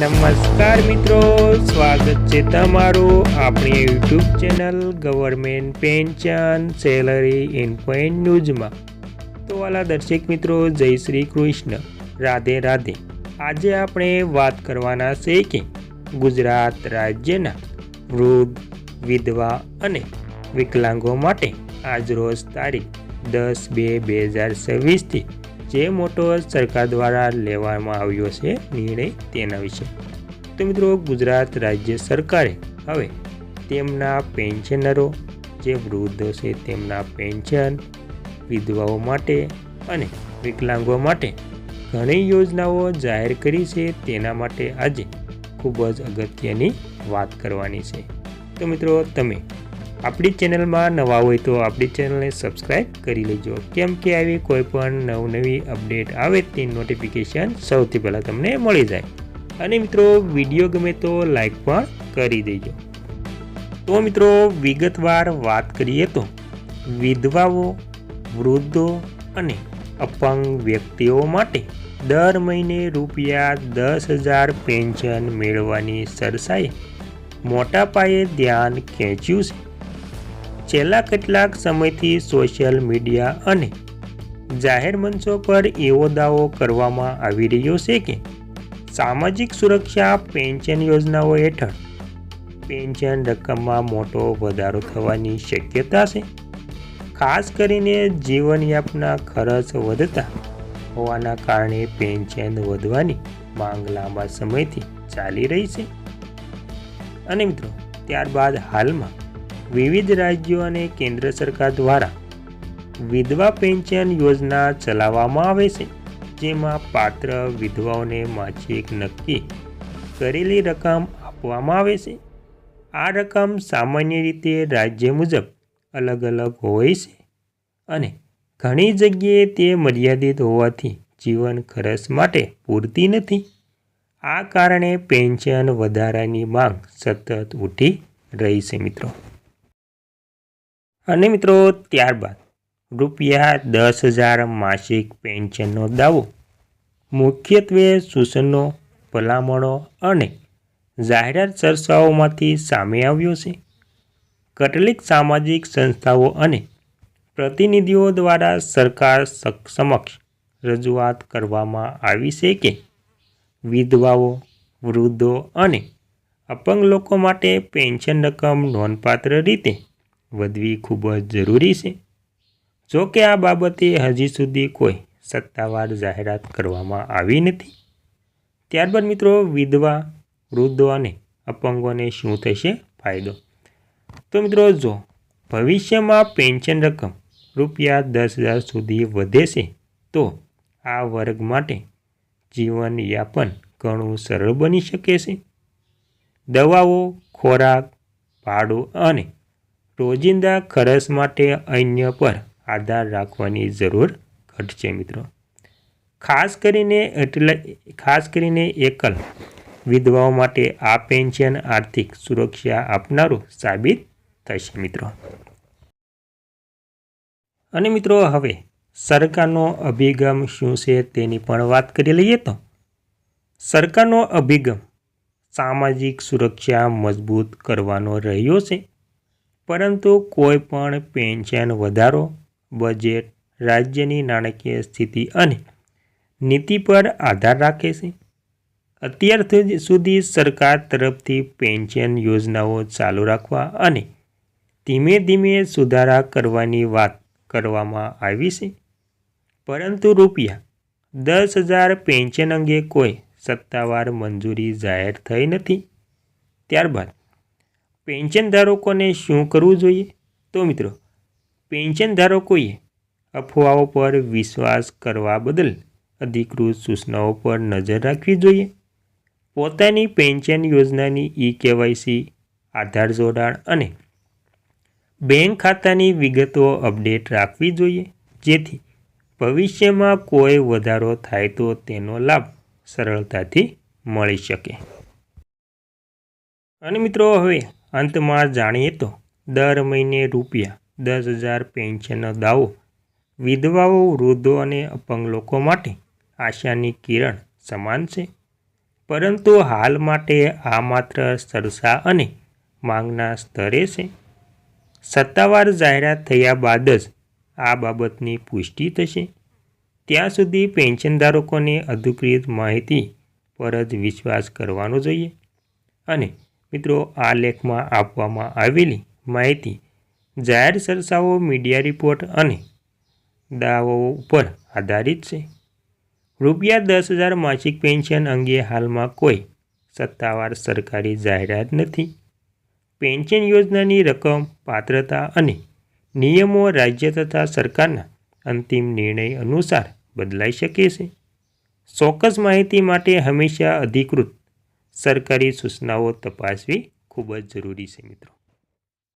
નમસ્કાર મિત્રો, સ્વાગત છે તમારું આપણી YouTube channel government pension salary in point ન્યૂઝમાં. તો વાલા દર્શક મિત્રો, જય શ્રી કૃષ્ણ. રાધે રાધે. આજે આપણે વાત કરવાના છે કે ગુજરાત રાજ્યના વૃદ્ધ, વિધવા અને વિકલાંગો માટે આજરોજ તારીખ દસ બે બે હજાર છવ્વીસથી જે મોટો સરકાર દ્વારા લેવામાં આવ્યો છે નિર્ણય તેના વિશે. તો મિત્રો, ગુજરાત રાજ્ય સરકારે હવે તેમના પેન્શનરો, જે વૃદ્ધો છે તેમના પેન્શન, વિધવાઓ માટે અને વિકલાંગો માટે ઘણી યોજનાઓ જાહેર કરી છે તેના માટે આજે ખૂબ જ અગત્યની વાત કરવાની છે. તો મિત્રો, તમે આપણી ચેનલમાં નવા હોય તો આપણી ચેનલને સબસ્ક્રાઈબ કરી લેજો. કેમ કે આવી કોઈ પણ નવનવી અપડેટ આવે તે નોટિફિકેશન સૌથી પહેલાં તમને મળી જાય. અને મિત્રો, વીડિયો ગમે તો લાઈક પણ કરી દેજો. તો મિત્રો, વિગતવાર વાત કરીએ તો વિધવાઓ, વૃદ્ધો અને અપંગ વ્યક્તિઓ માટે દર મહિને રૂપિયા દસ હજાર પેન્શન મેળવવાની સરસાએ મોટા પાયે ધ્યાન ખેંચ્યું છે. છેલ્લા કેટલાક સમયથી સોશિયલ મીડિયા અને જાહેર મંચો પર એવો દાવો કરવામાં આવી રહ્યો છે કે સામાજિક સુરક્ષા પેન્શન યોજનાઓ હેઠળ પેન્શન રકમમાં મોટો વધારો થવાની શક્યતા છે. ખાસ કરીને જીવનયાપના ખર્ચ વધતા હોવાના કારણે પેન્શન વધવાની માંગ લાંબા સમયથી ચાલી રહી છે. અને મિત્રો, ત્યારબાદ હાલમાં વિવિધ રાજ્યો અને કેન્દ્ર સરકાર દ્વારા વિધવા પેન્શન યોજના ચલાવવામાં આવે છે, જેમાં પાત્ર વિધવાઓને માસિક નક્કી કરેલી રકમ આપવામાં આવે છે. આ રકમ સામાન્ય રીતે રાજ્ય મુજબ અલગ અલગ હોય છે અને ઘણી જગ્યાએ તે મર્યાદિત હોવાથી જીવન ખર્ચ માટે પૂરતી નથી. આ કારણે પેન્શન વધારાની માંગ સતત ઉઠી રહી છે મિત્રો. અને મિત્રો, ત્યારબાદ રૂપિયા દસ હજાર માસિક પેન્શનનો દાવો. મુખ્યત્વે સૂચનો ભલામણો અને જાહેરાત ચર્ચાઓમાંથી સામે આવ્યો છે. કેટલીક સામાજિક સંસ્થાઓ અને પ્રતિનિધિઓ દ્વારા સરકાર સમક્ષ રજૂઆત કરવામાં આવી છે કે વિધવાઓ, વૃદ્ધો અને અપંગ લોકો માટે પેન્શન રકમ નોંધપાત્ર રીતે વધવી ખૂબ જ જરૂરી છે. જો કે આ બાબતે હજી સુધી કોઈ સત્તાવાર જાહેરાત કરવામાં આવી નથી. ત્યારબાદ મિત્રો, વિધવા વૃદ્ધો અને અપંગોને શું થશે ફાયદો? તો મિત્રો, જો ભવિષ્યમાં પેન્શન રકમ રૂપિયા દસ હજાર સુધી વધે છે, તો આ વર્ગ માટે જીવનયાપન ઘણું સરળ બની શકે છે. દવાઓ, ખોરાક, ભાડું અને રોજિંદા ખર્ચ માટે અન્ય પર આધાર રાખવાની જરૂર ઘટશે મિત્રો. ખાસ કરીને એટલે ખાસ કરીને એકલ વિધવાઓ માટે આ પેન્શન આર્થિક સુરક્ષા આપનારું સાબિત થશે, મિત્રો. અને મિત્રો, હવે સરકારનો અભિગમ શું છે તેની પણ વાત કરી લઈએ તો. સરકારનો અભિગમ સામાજિક સુરક્ષા મજબૂત કરવાનો રહ્યો છે. પરંતુ કોઈ પણ પેન્શન વધારો, બજેટ, રાજ્યની નાણાકીય સ્થિતિ અને નીતિ પર આધાર રાખે છે. અત્યાર સુધી સરકાર તરફથી પેન્શન યોજનાઓ ચાલુ રાખવા અને ધીમે ધીમે સુધારા કરવાની વાત કરવામાં આવી છે. પરંતુ રૂપિયા દસ હજાર પેન્શન અંગે કોઈ સત્તાવાર મંજૂરી જાહેર થઈ નથી. ત્યારબાદ પેન્શન ધારકોને શું કરવું જોઈએ? તો મિત્રો, પેન્શન ધારકોએ અફવાઓ પર વિશ્વાસ કરવા બદલ અધિકૃત સૂચનાઓ પર નજર રાખવી જોઈએ. પોતાની પેન્શન યોજનાની ઈ કેવાયસી આધાર જોડાણ અને બેંક ખાતાની વિગતો અપડેટ રાખવી જોઈએ. જેથી ભવિષ્યમાં કોઈ વધારો થાય તો તેનો લાભ સરળતાથી મળી શકે. અને મિત્રો, હવે અંતમાં જાણીએ તો દર મહિને રૂપિયા દસ હજાર પેન્શનનો દાવો વિધવાઓ, વૃદ્ધો અને અપંગ લોકો માટે આશાની કિરણ સમાન છે. પરંતુ હાલ માટે આ માત્ર સરસા અને માંગના સ્તરે છે. સત્તાવાર જાહેરાત થયા બાદ જ આ બાબતની પુષ્ટિ થશે. ત્યાં સુધી પેન્શનધારકોને અધિકૃત માહિતી પર જ વિશ્વાસ કરવાનો જોઈએ અને મિત્રો, આ લેખમાં આપવામાં આવેલી માહિતી જાહેર સરસાઓ, મીડિયા રિપોર્ટ અને દાવાઓ ઉપર આધારિત છે. રૂપિયા દસ હજાર માસિક પેન્શન અંગે હાલમાં કોઈ સત્તાવાર સરકારી જાહેરાત નથી. પેન્શન યોજનાની રકમ, પાત્રતા અને નિયમો રાજ્ય તથા સરકારના અંતિમ નિર્ણય અનુસાર બદલાઈ શકે છે. ચોક્કસ માહિતી માટે હંમેશા અધિકૃત સરકારી સૂચનાઓ તપાસવી ખૂબ જ જરૂરી છે મિત્રો.